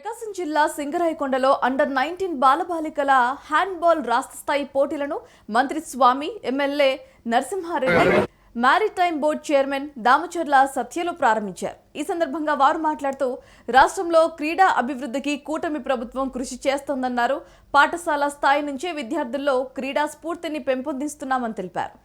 ప్రకాశం జిల్లా సింగరాయకొండలో under nineteen బాలబాలికల హ్యాండ్బాల్ రాష్ట్ర స్థాయి పోటీలను మంత్రి Swamy MLA Narasimha Reddy maritime board chairman Damacharla సత్యలు ప్రారంభించారు. ఈ సందర్భంగా వారు మాట్లాడుతూ రాష్ట్రంలో క్రీడా అభివృద్ధికి కూటమి ప్రభుత్వం కృషి చేస్తోందన్నారు. పాఠశాల స్థాయి నుంచే విద్యార్థుల్లో క్రీడా స్ఫూర్తిని పెంపొందిస్తున్నామని తెలిపారు.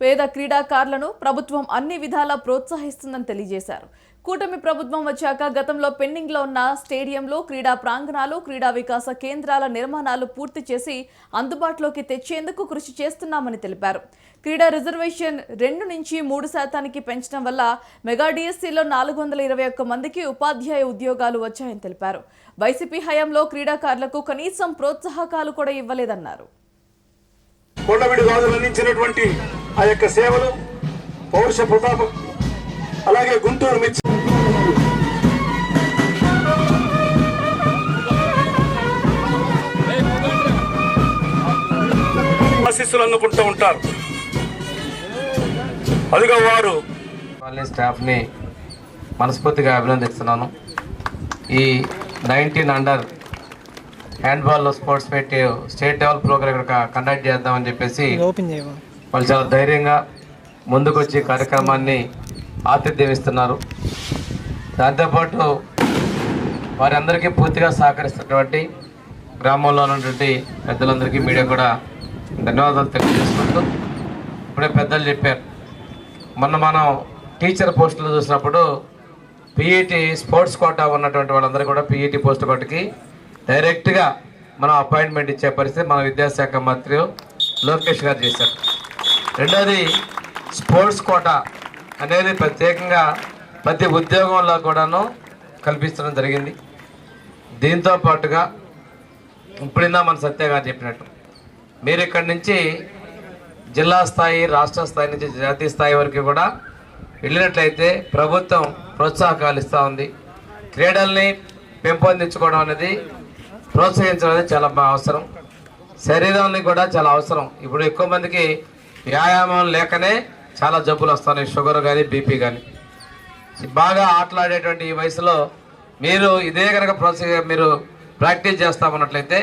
పేద క్రీడాకారులను ప్రభుత్వం అన్ని విధాలా ప్రోత్సహిస్తుందని తెలియజేశారు. కూటమి ప్రభుత్వం వచ్చాక గతంలో పెండింగ్లో ఉన్న స్టేడియంలో క్రీడా ప్రాంగణాలు క్రీడా వికాస కేంద్రాల నిర్మాణాలు పూర్తి చేసి అందుబాటులోకి తెచ్చేందుకు కృషి చేస్తున్నామని తెలిపారు. క్రీడా రిజర్వేషన్ రెండు నుంచి మూడు శాతానికి పెంచడం వల్ల మెగా డిఎస్సీలో నాలుగు వందల ఇరవై ఒక్క మందికి ఉపాధ్యాయ ఉద్యోగాలు వచ్చాయని తెలిపారు. వైసీపీ హయాంలో క్రీడాకారులకు కనీసం ప్రోత్సాహకాలు కూడా ఇవ్వలేదన్నారు. ఆ యొక్క సేవలు పౌరుష ప్రతాపం అలాగే గుంటూరు మిర్చి. ఆశీస్సులు అందుకుంటూ ఉంటారు. అదిగో వారు. స్టాఫ్ని మనస్ఫూర్తిగా అభినందిస్తున్నాను. ఈ నైన్టీన్ అండర్ హ్యాండ్బాల్ స్పోర్ట్స్ పెట్టి స్టేట్ లెవెల్ ప్రోగ్రామ్ ఇక్కడ కండక్ట్ చేద్దామని చెప్పేసి ఓపెన్ చేయవా? వాళ్ళు చాలా ధైర్యంగా ముందుకొచ్చి కార్యక్రమాన్ని ఆతిథ్యం ఇస్తున్నారు దాంతోపాటు వారందరికీ పూర్తిగా సహకరిస్తున్నటువంటి గ్రామంలో ఉన్నటువంటి పెద్దలందరికీ మీడియా కూడా ధన్యవాదాలు తెలియజేసుకుంటూ ఇప్పుడే పెద్దలు చెప్పారు. మొన్న మనం టీచర్ పోస్టులు చూసినప్పుడు పీఈటీ స్పోర్ట్స్ కోటా ఉన్నటువంటి వాళ్ళందరూ కూడా పీఈటీ పోస్ట్ కోటకి డైరెక్ట్గా మనం అపాయింట్మెంట్ ఇచ్చే పరిస్థితి మన విద్యాశాఖ మంత్రి లోకేష్ గారు చేశారు. రెండోది స్పోర్ట్స్ కోట అనేది ప్రత్యేకంగా ప్రతి ఉద్యోగంలో కూడాను కల్పించడం జరిగింది. దీంతో పాటుగా ఇప్పుడిందా మన సత్య గారు చెప్పినట్టు మీరు ఇక్కడి నుంచి జిల్లా స్థాయి రాష్ట్ర స్థాయి నుంచి జాతీయ స్థాయి వరకు కూడా వెళ్ళినట్లయితే ప్రభుత్వం ప్రోత్సాహకాలు ఇస్తూ ఉంది. క్రీడల్ని పెంపొందించుకోవడం అనేది ప్రోత్సహించడం అనేది చాలా అవసరం. శరీరాన్ని కూడా చాలా అవసరం. ఇప్పుడు ఎక్కువ మందికి వ్యాయామం లేకనే చాలా జబ్బులు వస్తున్నాయి షుగర్ కానీ బీపీ కానీ బాగా ఆటలాడేటువంటి ఈ వయసులో మీరు ఇదే కనుక ప్రోత్సహ మీరు ప్రాక్టీస్ చేస్తామన్నట్లయితే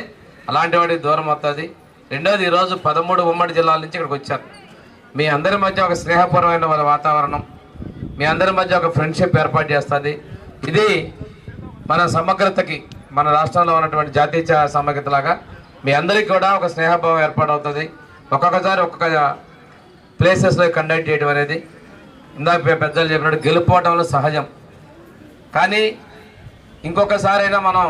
అలాంటి వాడికి దూరం అవుతుంది. రెండోది ఈరోజు పదమూడు ఉమ్మడి జిల్లాల నుంచి ఇక్కడికి వచ్చారు. మీ అందరి మధ్య ఒక స్నేహపూర్వమైన వాళ్ళ వాతావరణం మీ అందరి మధ్య ఒక ఫ్రెండ్షిప్ ఏర్పాటు చేస్తుంది. ఇది మన సమగ్రతకి మన రాష్ట్రంలో ఉన్నటువంటి జాతీయ సమగ్రత సమగ్రతలాగా మీ అందరికీ కూడా ఒక స్నేహభావం ఏర్పాటు అవుతుంది ఒక్కొక్కసారి ఒక్కొక్క ప్లేసెస్లో కండక్ట్ చేయడం అనేది ఇందాక పెద్దలు చెప్పినట్టు గెలుపోవటంలో సహజం. కానీ ఇంకొకసారైనా మనం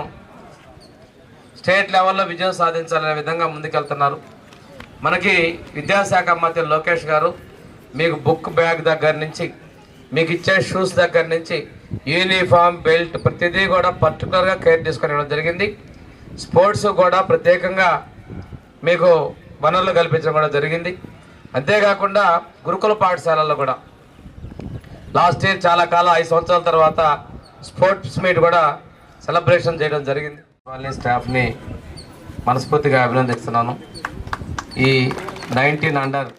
స్టేట్ లెవెల్లో విజయం సాధించాలనే విధంగా ముందుకెళ్తున్నారు. మనకి విద్యాశాఖ మంత్రి లోకేష్ గారు మీకు బుక్ బ్యాగ్ దగ్గర నుంచి మీకు ఇచ్చే షూస్ దగ్గర నుంచి యూనిఫామ్ బెల్ట్ ప్రతిదీ కూడా పర్టికులర్గా కేర్ తీసుకొని జరిగింది. స్పోర్ట్స్ కూడా ప్రత్యేకంగా మీకు వనరులు కల్పించడం కూడా జరిగింది. అంతేకాకుండా గురుకుల పాఠశాలల్లో కూడా. లాస్ట్ ఇయర్ చాలా కాలం ఐదు సంవత్సరాల తర్వాత స్పోర్ట్స్ మీట్ కూడా సెలబ్రేషన్ చేయడం జరిగింది. కాలనీ స్టాఫ్ని మనస్ఫూర్తిగా అభినందిస్తున్నాను. ఈ నైన్టీన్ అండర్